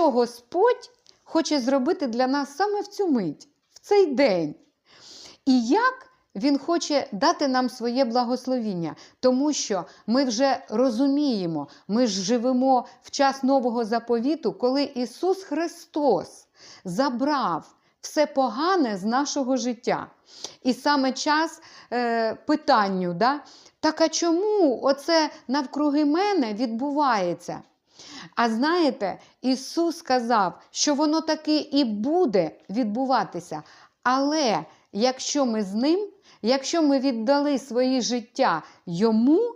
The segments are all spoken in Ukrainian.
Господь хоче зробити для нас саме в цю мить, в цей день. І як Він хоче дати нам своє благословіння, тому що ми вже розуміємо, ми ж живемо в час нового заповіту, коли Ісус Христос забрав все погане з нашого життя. І саме час е, питанню, да? так а чому оце навкруги мене відбувається? А знаєте, Ісус сказав, що воно таки і буде відбуватися. Але якщо ми з ним, якщо ми віддали своє життя йому,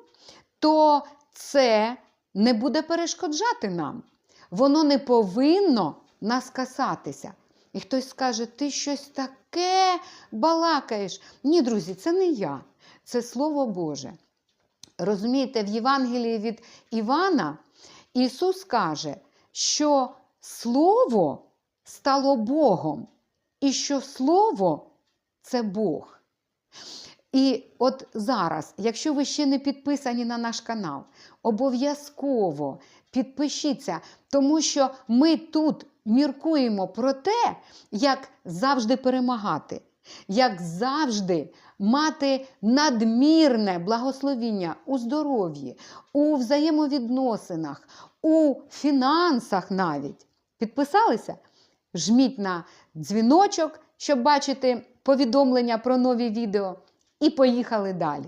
то це не буде перешкоджати нам. Воно не повинно нас касатися. І хтось скаже, ти щось таке балакаєш. Ні, друзі, це не я, це Слово Боже. Розумієте, в Євангелії від Івана Ісус каже, що Слово стало Богом, і що Слово це Бог. І от зараз, якщо ви ще не підписані на наш канал, обов'язково підпишіться, тому що ми тут міркуємо про те, як завжди перемагати, як завжди мати надмірне благословіння у здоров'ї, у взаємовідносинах, у фінансах навіть. Підписалися? Жміть на дзвіночок, щоб бачити повідомлення про нові відео. І поїхали далі.